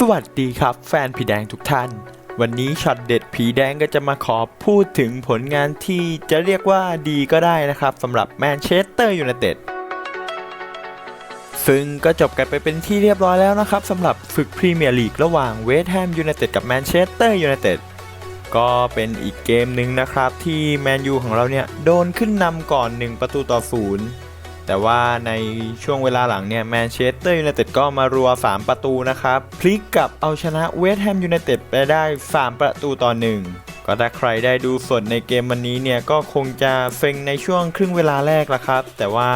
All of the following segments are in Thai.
สวัสดีครับแฟนผีแดงทุกท่าน วันนี้ช็อตเด็ดผีแดงก็จะมาขอพูดถึงผลงานที่จะเรียกว่าดีก็ได้นะครับสำหรับแมนเชสเตอร์ยูไนเต็ดซึ่งก็จบกันไปเป็นที่เรียบร้อยแล้วนะครับสำหรับศึกพรีเมียร์ลีกระหว่างเวสต์แฮมยูไนเต็ดกับแมนเชสเตอร์ยูไนเต็ดก็เป็นอีกเกมหนึ่งนะครับที่แมนยูของเราเนี่ยโดนขึ้นนำก่อน 1 ประตูต่อศูนย์ แต่ว่าในช่วงเวลาหลังเนี่ยแมนเชสเตอร์ยูไนเต็ดก็มารัว 3 ประตูนะครับ พลิกกลับเอาชนะเวสต์แฮมยูไนเต็ดไปได้ 3 ประตูต่อ 1ก็ถ้าใครได้ดูสดในเกมวันนี้เนี่ยก็คงจะเซ็งในช่วงครึ่งเวลาแรกละครับ แต่ว่า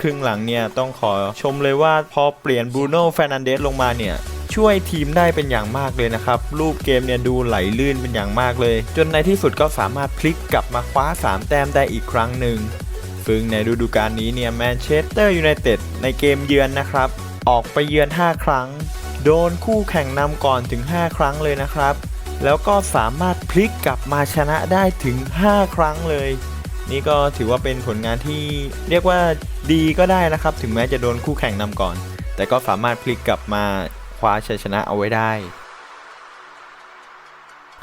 ครึ่งหลังเนี่ยต้องขอชมเลยว่าพอเปลี่ยนบรูโน่แฟรนันเดสลงมาเนี่ยช่วยทีมได้เป็นอย่างมากเลยนะครับ รูปเกมเนี่ยดูไหลลื่นเป็นอย่างมากเลย จนในที่สุดก็สามารถพลิกกลับมาคว้า 3 แต้มได้อีกครั้งหนึ่ง ซึ่งในฤดูกาลนี้เนี่ยแมนเชสเตอร์ยูไนเต็ดในเกมเยือนนะครับ ออกไปเยือน 5 ครั้ง โดนคู่แข่งนำก่อนถึง 5 ครั้งเลยนะครับ แล้วก็สามารถพลิกกลับมาชนะได้ถึง 5 ครั้งเลย นี่ก็ถือว่าเป็นผลงานที่เรียกว่าดีก็ได้นะครับ ถึงแม้จะโดนคู่แข่งนำก่อน แต่ก็สามารถพลิกกลับมาคว้าชัยชนะเอาไว้ได้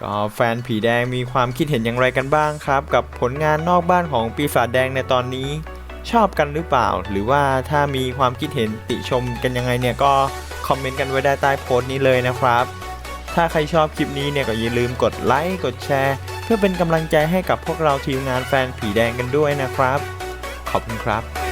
ก็แฟนผีแดงมีความคิดเห็นอย่างไรกันบ้างครับ กับผลงานนอกบ้านของปีศาจแดงในตอนนี้ ชอบกันหรือเปล่า หรือว่าถ้ามีความคิดเห็นติชมกันยังไงเนี่ยก็คอมเมนต์กันไว้ได้ใต้โพสต์นี้เลยนะครับ ถ้าใครชอบคลิปนี้เนี่ยก็อย่าลืมกดไลค์กดแชร์ เพื่อเป็นกำลังใจให้กับพวกเราทีมงานแฟนผีแดงกันด้วยนะครับ ขอบคุณครับ